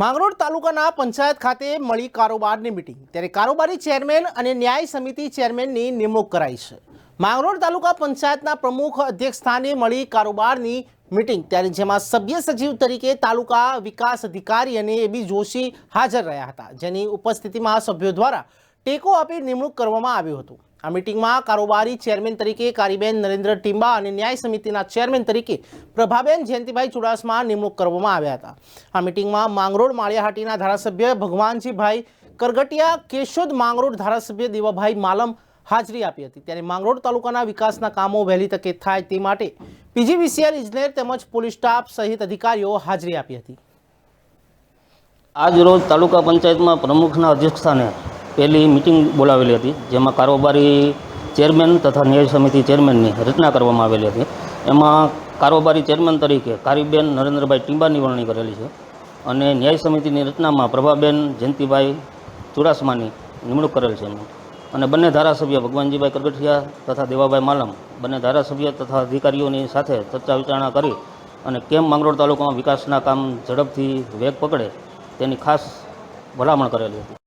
માંગરોળ તાલુકાના પંચાયત ખાતે મળી કારોબારની મિટિંગ. ત્યારે કારોબારી ચેરમેન અને ન્યાય સમિતિ ચેરમેનની નિમણૂક કરાઈ છે. માંગરોળ તાલુકા પંચાયતના પ્રમુખ અધ્યક્ષ સ્થાને મળી કારોબારની મિટિંગ. ત્યારે જેમાં સભ્ય સચિવ તરીકે તાલુકા વિકાસ અધિકારી અને એબી જોશી હાજર રહ્યા હતા. જેની ઉપસ્થિતિમાં સભ્યો દ્વારા ટેકો આપી નિમણૂક કરવામાં આવ્યું હતું. આ મિટિંગમાં કારોબારી ચેરમેન તરીકે કારીબેન નરેન્દ્ર ટીંબા અને ન્યાય સમિતિના ચેરમેન તરીકે પ્રભાબેન જયંતિભાઈ ચુડાસમા નિમણૂક કરવામાં આવ્યા હતા. આ મિટિંગમાં માંગરોળ માળિયાહાટીના ધારાસભ્ય ભગવાનજીભાઈ કરગટિયા, કેશોદ માંગરોળ ધારાસભ્ય દેવાભાઈ માલમ હાજરી આપી હતી. ત્યારે માંગરોળ તાલુકાના વિકાસના કામો વહેલી તકે થાય તે માટે પીજીવીસીએલ ઇજનેર તેમજ પોલીસ સ્ટાફ સહિત અધિકારીઓ હાજરી આપી હતી. આજ રોજ તાલુકા પંચાયતમાં પ્રમુખના અધ્યક્ષસ્થાને પહેલી મિટિંગ બોલાવેલી હતી, જેમાં કારોબારી ચેરમેન તથા ન્યાય સમિતિ ચેરમેનની રચના કરવામાં આવેલી હતી. એમાં કારોબારી ચેરમેન તરીકે કારીબેન નરેન્દ્રભાઈ ટીંબાની વરણી કરેલી છે અને ન્યાય સમિતિની રચનામાં પ્રભાબેન જયંતિભાઈ ચુડાસમાની નિમણૂક કરેલ છે અને બંને ધારાસભ્ય ભગવાનજીભાઈ કરગઠિયા તથા દેવાભાઈ માલમ બંને ધારાસભ્ય તથા અધિકારીઓની સાથે ચર્ચા વિચારણા કરી અને કેમ માંગરોળ તાલુકામાં વિકાસના કામ ઝડપથી વેગ પકડે તેની ખાસ ભલામણ કરેલી હતી.